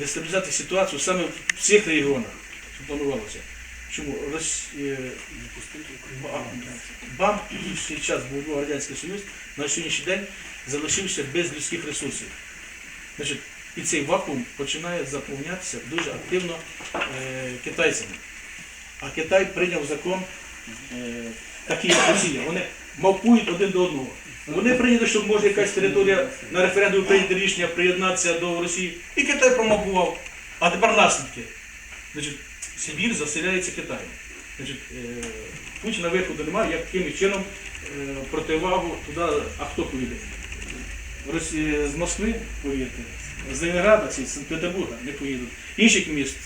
дестабілізувати ситуацію саме в цих регіонах, що планувалося. Чому? Рос... е, БАМ, свій час був Радянський Союз, на сьогоднішній день залишився без людських ресурсів. Значить, і цей вакуум починає заповнятися дуже активно е, китайцями. А Китай прийняв закон е, такий, як Росія. Вони мавпують один до одного. Вони прийняли, що може якась територія на референдумі прийняти рішення приєднатися до Росії. І Китай промовбував. А тепер наслідки. Значить, Сибір заселяється Китаєм. Значить, е, Путіна виходу немає, яким чином е, противагу туди, а хто поїде? З Москви поїдете, з Ленинграда з Санкт-Петербурга не поїдуть. Інших міст,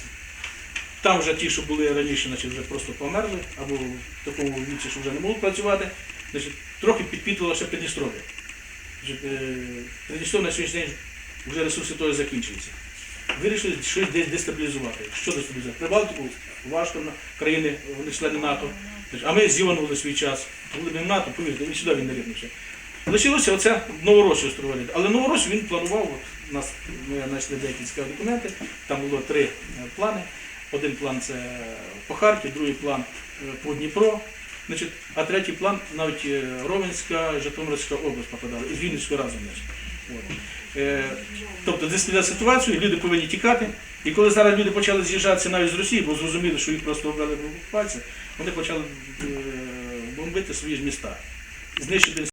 там вже ті, що були раніше, значить, вже просто померли, або в такому віці, що вже не можуть працювати, значить, трохи підпітувало ще Придністров'я. Е, Придністров'я на сьогоднішній день вже ресурси того закінчуються. Вирішили щось десь дестабілізувати. Що дестабілізувати? Прибалтику важко на країни, вони члени НАТО. А ми зйонували свій час. Були в НАТО, повірте, і сюди він не рівнився. Лишилося оце Новоросію острова. Але Новоросію він планував, от, нас ми знайшли деякі цікаві документи, там було три е, плани. Один план це по Харків, другий план е, по Дніпро, значить, а третій план навіть е, Ровенська, Житомирська область попадала, і з Вінницькою разом. Значить. Е, Тобто дестабілізувати ситуацію, люди повинні тікати. І коли зараз люди почали з'їжджатися навіть з Росії, бо зрозуміли, що їх просто обрали в окупацію, вони почали е, бомбити свої ж міста. Знищити